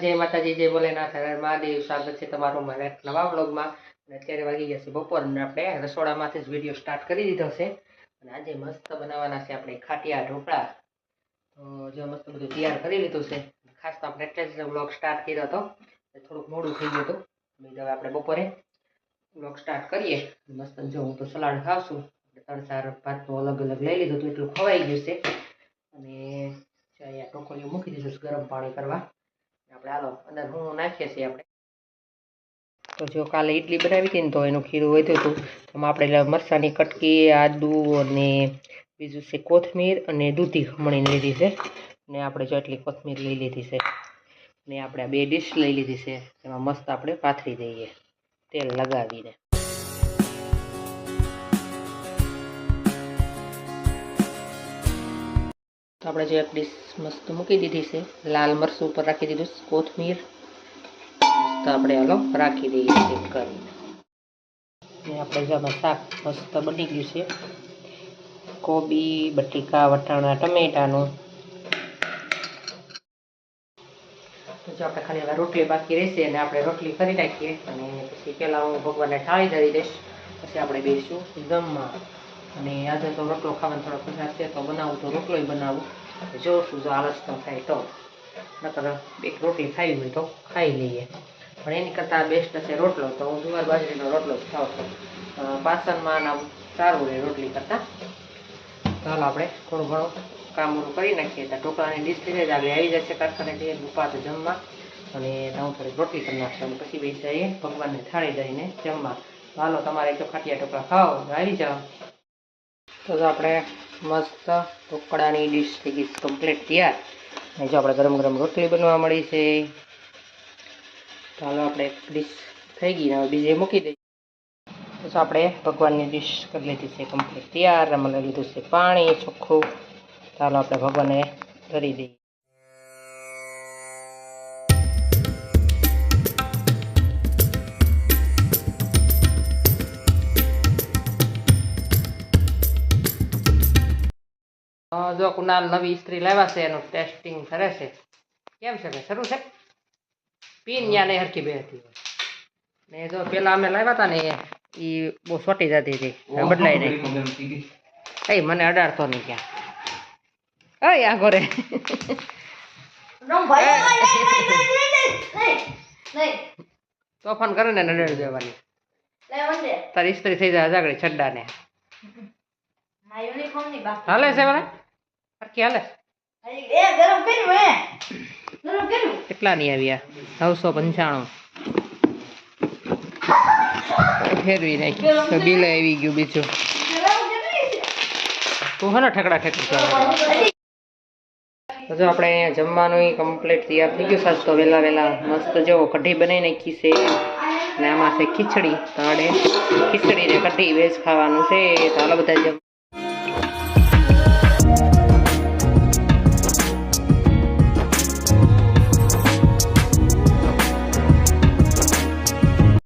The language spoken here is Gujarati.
જય માતાજી, જય ભોલેનાથ. હર મહાદેવ. સ્વાગત છે તમારું મારા નવા વ્લોગમાં. અને અત્યારે વાગી ગયા છે બપોર અને આપણે રસોડામાંથી જ વીડિયો સ્ટાર્ટ કરી દીધો છે. અને આજે મસ્ત બનાવવાના છે આપણે ખાટિયા ઢોકળા. તો જો મસ્ત બધું તૈયાર કરી લીધું છે. ખાસ તો આપણે એટલે જ વ્લોગ સ્ટાર્ટ કર્યો હતો. થોડુંક મોડું થઈ ગયું હતું. હવે આપણે બપોરે વ્લોગ સ્ટાર્ટ કરીએ. મસ્ત જો હું તો સલાડ છું ત્રણ ચાર ભાતનું અલગ અલગ લઈ લીધું હતું, એટલું ખવાઈ ગયું છે. અને અહીંયા ટોકોલીઓ મૂકી દીધું છે ગરમ પાણી કરવા. આપણે હાલો, અંદર હું નાખીએ છીએ આપણે. તો જો કાલે ઇડલી બનાવી હતી ને તો એનું ખીરું વધ્યું હતું. એમાં આપણે મરસાની કટકી, આદુ અને બીજું છે કોથમીર અને દૂધી ખમણીને લીધી છે. ને આપણે જો એટલી કોથમીર લઈ લીધી છે. ને આપણે બે ડીશ લઈ લીધી છે. એમાં મસ્ત આપણે પાથરી દઈએ. તેલ લગાવીને. આપણે જે એક ડીશ મસ્ત મૂકી દીધી છે, લાલ મરચું ઉપર રાખી દીધું કોથમીર. મસ્ત આપણે હાલો રાખી દઈએ ચેક કરીને. આપણે જેમાં શાક મસ્ત બની ગયું છે, કોબી, બટેકા, વટાણા, ટમેટાનું. જો આપણે ખાલી હવે રોટલી બાકી રહેશે અને આપણે રોટલી કરી નાખીએ અને પછી પહેલાં હું ભગવાનને ઠાળી ધરી દઈશ. પછી આપણે બેસીશું જમવા અને આજે તો રોટલો ખાવાનો થોડો પચાસ છે, તો બનાવું તો રોટલોય બનાવું. જો આલસ તો થાય તો. નકર એક રોટલી ખાવી હોય તો ખાઈ લઈએ. પણ એની કરતાં બેસ્ટ હશે રોટલો. તો હું જુવાર બાજરીનો રોટલો જ ખાઉં છું. પાસણમાં આમ સારું રહે રોટલી કરતાં. ચાલો આપણે થોડું ઘણું કામ પૂરું કરી નાખીએ. તો ઢોકળાની ડીશ થઈ જાય આગળ આવી જશે કારખાનેથી રૂપા તો જમવા. અને હું થોડીક રોટલી કરી નાખશું. પછી બેસી જઈએ, ભગવાનને થાળી જઈને જમવા. હાલો, તમારે એક ખાટિયા ઢોકળા ખાઓ આવી જાઓ. તો આપણે મસ્ત ઢોકળાની ડીશ થઈ ગઈ કમ્પ્લીટ તૈયાર. અને જો આપણે ગરમ ગરમ રોટલી બનવા મળી છે. ચાલો આપણે ડીશ થઈ ગઈ હવે બીજી મૂકી દઈએ. તો આપણે ભગવાનની ડીશ કરી લીધી છે કમ્પ્લીટ તૈયાર. લઈ લીધું છે પાણી ચોખ્ખું. ચાલો આપણે ભગવાનને ધરી દઈએ. જો કુનાલ નવી ઇસ્ત્રી લાવ્યા છે એનું ટેસ્ટિંગ કરે છે કેમ છે ભાઈ શરૂ છે પીન ત્યાં નહીં હરખી બે હતી ને જો પેલા અમે લાવ્યા હતા ને એ બહુ સોટી જતી હતી બદલાઈ નહીં એ મને અડાડતો નહીં ક્યાં અય આ ઘરે તોફાન કરે ને નડેડ દેવાની તારી ઇસ્ત્રી થઈ જાય જાગડી છડ્ડા ને હાલે છે મને હરખી હાલે. કેટલા ની આવ્યા નવસો પંચાણું. ફેરવી નાખી. તો બિલ આવી ગયું બીજું. તું હે ને ઠકડા ઠેકડી તો જો આપણે અહીંયા જમવાનું કમ્પ્લીટ તૈયાર થઈ ગયું સાસ તો વહેલા વહેલા મસ્ત જો કઢી બનાવી નાખી છે. અને આમાં છે ખીચડી તો આડે ખીચડી ને કઢી વેજ ખાવાનું છે. તો બધા જમ